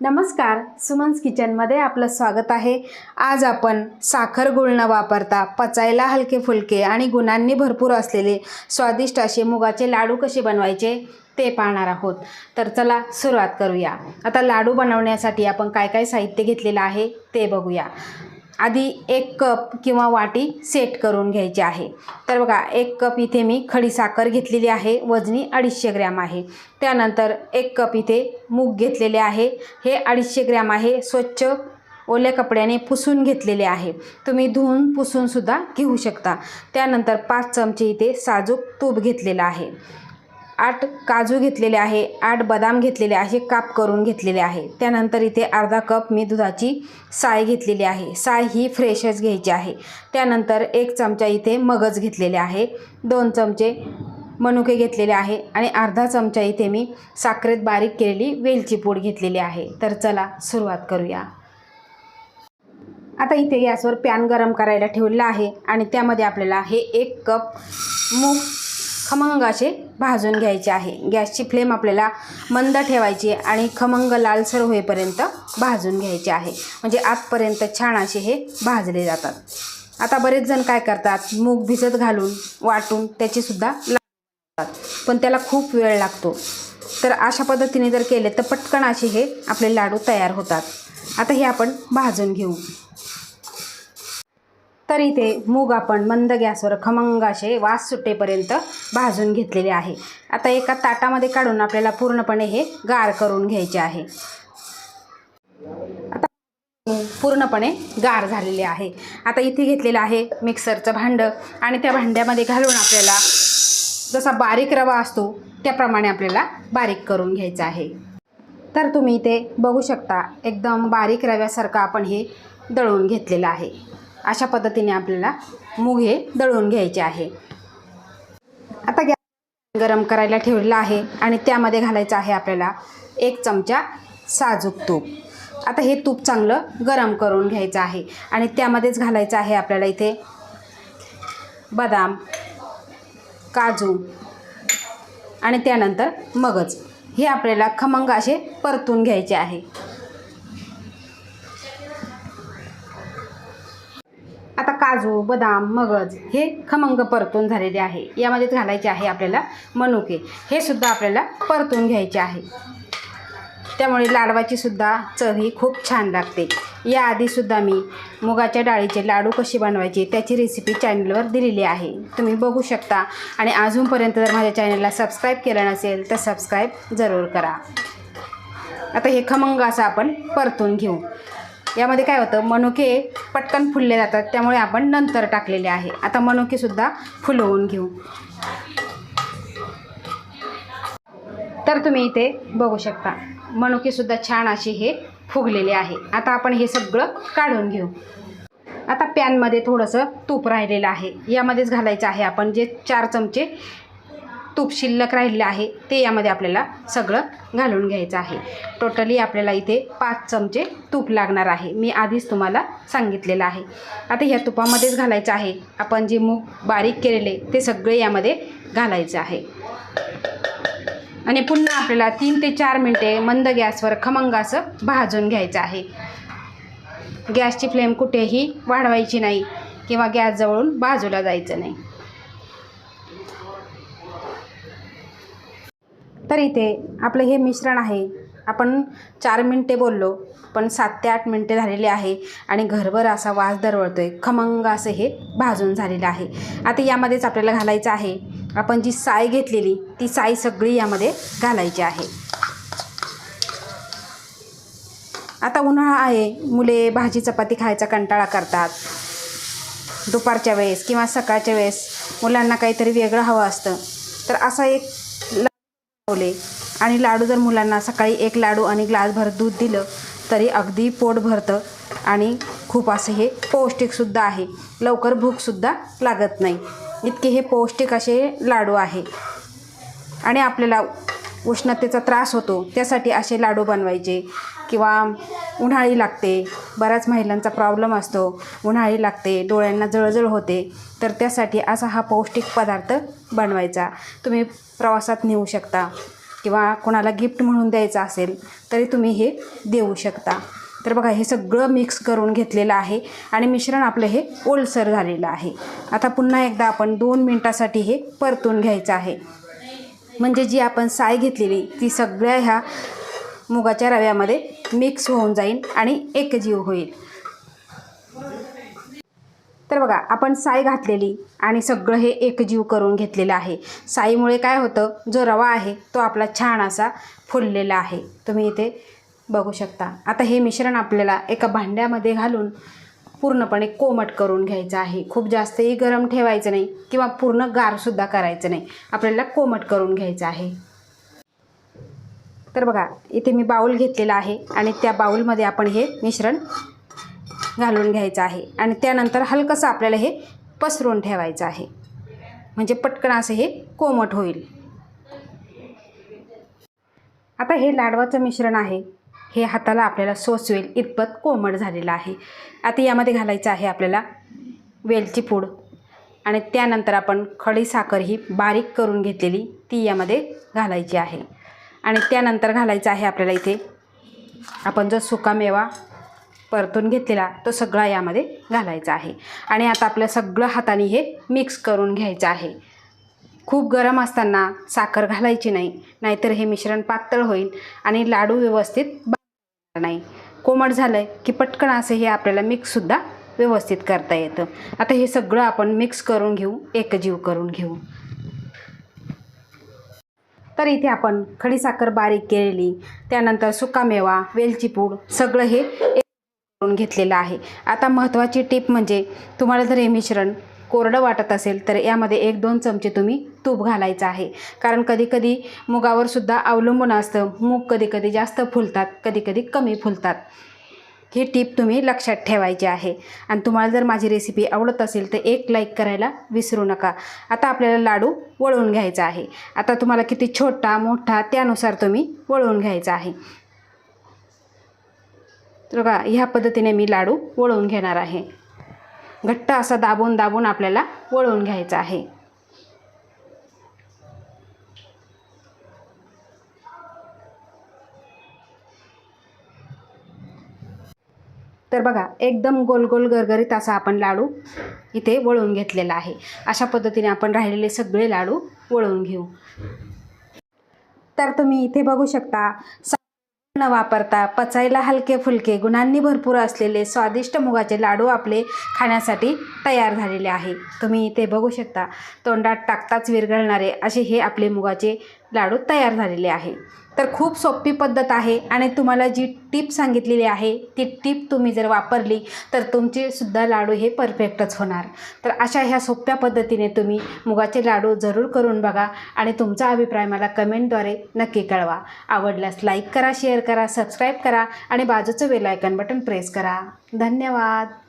नमस्कार सुमन्स किचनमध्ये आपलं स्वागत आहे. आज आपण साखर गुळ न वापरता पचायला हलके फुलके आणि गुणांनी भरपूर असलेले स्वादिष्ट असे मुगाचे लाडू कसे बनवायचे ते पाहणार आहोत. तर चला सुरुवात करूया. आता लाडू बनवण्यासाठी आपण काय काय साहित्य घेतलेलं आहे ते बघूया. आधी एक कप किंवा वाटी सेट करून घ्यायची आहे. तर बघा एक कप इथे मी खडीसाखर घेतलेली आहे वजनी अडीचशे ग्रॅम आहे. त्यानंतर एक कप इथे मूग घेतलेले आहे. हे अडीचशे ग्रॅम आहे स्वच्छ ओल्या कपड्याने पुसून घेतलेले आहे. तुम्ही धुवून पुसूनसुद्धा घेऊ शकता. त्यानंतर पाच चमचे इथे साजूक तूप घेतलेलं आहे. आठ काजू घेतलेले आहे आठ बदाम घेतलेले आहे काप करून घेतलेले आहे. त्यानंतर इथे अर्धा कप मी दुधाची साय घेतलेली आहे. साय ही फ्रेशच घ्यायची आहे. त्यानंतर एक चमचा इथे मगज घेतलेले आहे. दोन चमचे मनुके घेतलेले आहे आणि अर्धा चमचा इथे मी साखरेत बारीक केलेली वेलची पूड घेतलेली आहे. तर चला सुरुवात करूया. आता इथे गॅसवर पॅन गरम करायला ठेवलेला आहे आणि त्यामध्ये आपल्याला हे एक कप मूग खमंग असे भाजून घ्यायचे आहे. गॅसची फ्लेम आपल्याला मंद ठेवायची आणि खमंग लालसर होईपर्यंत भाजून घ्यायचे आहे. म्हणजे आतपर्यंत छान असे हे भाजले जातात. आता बरेच जण काय करतात? मूग भिजत घालून वाटून त्याचीसुद्धा लागतात पण त्याला खूप वेळ लागतो. तर अशा पद्धतीने जर केले तर पटकन असे हे आपले लाडू तयार होतात. आता हे आपण भाजून घेऊ. तर इथे मूग आपण मंद गॅसवर खमंग असे वास सुटेपर्यंत भाजून घेतलेले आहे. आता एका ताटामध्ये काढून आपल्याला पूर्णपणे हे गार करून घ्यायचे आहे. आता पूर्णपणे गार झालेले आहे. आता इथे घेतलेलं आहे मिक्सरचं भांडं आणि त्या भांड्यामध्ये घालून आपल्याला जसा बारीक रवा असतो त्याप्रमाणे आपल्याला बारीक करून घ्यायचा आहे. तर तुम्ही इथे बघू शकता एकदम बारीक रव्यासारखं आपण हे दळून घेतलेलं आहे. अशा पद्धतीने आपल्याला मूग हे दळून घ्यायचे आहे. आता गॅस गरम करायला ठेवलेला आहे आणि त्यामध्ये घालायचं आहे आपल्याला एक चमचा साजूक तूप. आता हे तूप चांगलं गरम करून घ्यायचं आहे आणि त्यामध्येच घालायचं आहे आपल्याला इथे बदाम काजू आणि त्यानंतर मगज हे आपल्याला खमंग असे परतून घ्यायचे आहे. काजू बदाम मगज हे खमंग परतून झालेले आहे. यामध्येच घालायचे आहे आपल्याला मनुके. हे सुद्धा आपल्याला परतून घ्यायचे आहे. त्यामुळे लाडवाची सुद्धा चव ही खूप छान लागते. याआधीसुद्धा मी मुगाच्या डाळीचे लाडू कसे बनवायचे त्याची रेसिपी चॅनलवर दिलेली आहे. तुम्ही बघू शकता. आणि अजूनपर्यंत जर माझ्या चॅनलला सबस्क्राईब केलं नसेल तर सबस्क्राईब जरूर करा. आता हे खमंग असं आपण परतून घेऊ. यामध्ये काय होतं मनुके पटकन फुलले जातात. त्यामुळे आपण नंतर टाकलेले आहे. आता मनुकेसुद्धा फुलवून घेऊ. तर तुम्ही इथे बघू शकता मनुकेसुद्धा छान असे हे फुगलेले आहे. आता आपण हे सगळं काढून घेऊ. आता पॅनमध्ये थोडंसं तूप राहिलेलं आहे. यामध्येच घालायचं आहे आपण जे चार चमचे तूप शिल्लक राहिलेलं आहे ते यामध्ये आपल्याला सगळं घालून घ्यायचं आहे. टोटली आपल्याला इथे पाच चमचे तूप लागणार आहे. मी आधीच तुम्हाला सांगितलेलं आहे. आता ह्या तुपामध्येच घालायचं आहे. आपण जे मूग बारीक केलेले ते सगळे यामध्ये घालायचं आहे. आणि पुन्हा आपल्याला तीन ते चार मिनटे मंद गॅसवर खमंग असं भाजून घ्यायचं आहे. गॅसची फ्लेम कुठेही वाढवायची नाही किंवा गॅस जवळून बाजूला जायचं नाही. तर इथे आपलं हे मिश्रण आहे. आपण चार मिनटे बोललो पण सात ते आठ मिनटे झालेले आहे आणि घरभर असा वास दरवळतो आहे खमंग असं हे भाजून झालेलं आहे. आता यामध्येच आपल्याला घालायचं आहे. आपण जी साय घेतलेली ती साय सगळी यामध्ये घालायची आहे. आता उन्हाळा आहे. मुले भाजी चपाती खायचा कंटाळा करतात. दुपारच्या वेळेस किंवा सकाळच्या वेळेस मुलांना काहीतरी वेगळं हवं असतं. तर असा एक दाखवले आणि लाडू जर मुलांना सकाळी एक लाडू आणि ग्लासभर दूध दिलं तरी अगदी पोट भरतं. आणि खूप असं हे पौष्टिकसुद्धा आहे. लवकर भूकसुद्धा लागत नाही. इतके हे पौष्टिक असे लाडू आहे. आणि आपल्याला उष्णतेचा त्रास होतो त्यासाठी असे लाडू बनवायचे. किंवा उन्हाळी लागते बऱ्याच महिलांचा प्रॉब्लेम असतो. उन्हाळी लागते डोळ्यांना जळजळ होते तर त्यासाठी असा हा पौष्टिक पदार्थ बनवायचा. तुम्ही प्रवासात नेऊ शकता किंवा कोणाला गिफ्ट म्हणून द्यायचं असेल तरी तुम्ही हे देऊ शकता. तर बघा हे सगळं मिक्स करून घेतलेलं आहे आणि मिश्रण आपलं हे ओलसर झालेलं आहे. आता पुन्हा एकदा आपण दोन मिनटासाठी हे परतून घ्यायचं आहे. म्हणजे जी आपण साय घेतलेली ती सगळ्या ह्या मुगाच्या रव्यामध्ये मिक्स होऊन जाईल आणि एकजीव होईल. तर बघा आपण साय घातलेली आणि सगळं हे एकजीव करून घेतलेलं आहे. साईमुळे काय होतं जो रवा आहे तो आपला छान असा फुललेला आहे. तुम्ही इथे बघू शकता. आता हे मिश्रण आपल्याला एका भांड्यामध्ये घालून पूर्णपणे कोमट करून घ्यायचं आहे. खूप जास्तही गरम ठेवायचं नाही किंवा पूर्ण गारसुद्धा करायचं नाही. आपल्याला कोमट करून घ्यायचं आहे. तर बघा इथे मी बाऊल घेतलेला आहे आणि त्या बाऊलमध्ये आपण हे मिश्रण घालून घ्यायचं आहे. आणि त्यानंतर हलकंसं आपल्याला हे पसरून ठेवायचं आहे. म्हणजे पटकन असं हे कोमट होईल. आता हे लाडवाचं मिश्रण आहे. हे हाताला आपल्याला सोसवेल इतपत कोमट झालेलं आहे. आता यामध्ये घालायचं आहे आपल्याला वेलची पूड. आणि त्यानंतर आपण खडी साखर ही बारीक करून घेतलेली ती यामध्ये घालायची आहे. आणि त्यानंतर घालायचं आहे आपल्याला इथे आपण जो सुकामेवा परतून घेतलेला तो सगळा यामध्ये घालायचा आहे. आणि आता आपल्या सगळं हाताने हे मिक्स करून घ्यायचं आहे. खूप गरम असताना साखर घालायची नाही नाहीतर हे मिश्रण पातळ होईल आणि लाडू व्यवस्थित नाही. कोमट झालं की पटकन असं हे आपल्याला मिक्ससुद्धा व्यवस्थित करता येतं. आता हे सगळं आपण मिक्स करून घेऊ एकजीव करून घेऊ. तर इथे आपण खडीसाखर बारीक केलेली त्यानंतर सुकामेवा वेलची पूड सगळं हे करून घेतलेलं आहे. आता महत्त्वाची टीप म्हणजे तुम्हाला जर हे मिश्रण कोरडं वाटत असेल तर यामध्ये एक दोन चमचे तुम्ही तूप घालायचं आहे. कारण कधीकधी मुगावर सुद्धा अवलंबून असतं. मूग कधीकधी जास्त फुलतात कधीकधी कमी फुलतात. ही टीप तुम्ही लक्षात ठेवायची आहे. आणि तुम्हाला जर माझी रेसिपी आवडत असेल तर एक लाईक करायला विसरू नका. आता आपल्याला लाडू वळवून घ्यायचा आहे. आता तुम्हाला किती छोटा मोठा त्यानुसार तुम्ही वळवून घ्यायचा आहे. तर बघा ह्या पद्धतीने मी लाडू वळवून घेणार आहे. घट्ट असा दाबून दाबून आपल्याला वळवून घ्यायचा आहे. तर बघा एकदम गोल गोल गरगरीत असा आपण लाडू इथे वळवून घेतलेला आहे. अशा पद्धतीने आपण राहिलेले सगळे लाडू वळवून घेऊ. तर तुम्ही इथे बघू शकता न वापरता पचायला हलके फुलके गुणांनी भरपूर असलेले स्वादिष्ट मुगाचे लाडू आपले खाण्यासाठी तयार झालेले आहे. तुम्ही ते बघू शकता. तोंडात टाकताच विरघळणारे असे हे आपले मुगाचे लाडू तयार झालेले आहे. तर खूप सोपी पद्धत आहे आणि तुम्हाला जी टीप सांगितलेली आहे ती टीप तुम्ही जर वापरली तर तुमचे सुद्धा लाडू हे परफेक्टच होणार. तर अशा ह्या सोप्या पद्धतीने तुम्ही मुगाचे लाडू जरूर करून बघा आणि तुमचा अभिप्राय मला कमेंटद्वारे नक्की कळवा. आवडल्यास लाईक करा शेअर करा सबस्क्राईब करा आणि बाजूचं बेल आयकन बटन प्रेस करा. धन्यवाद!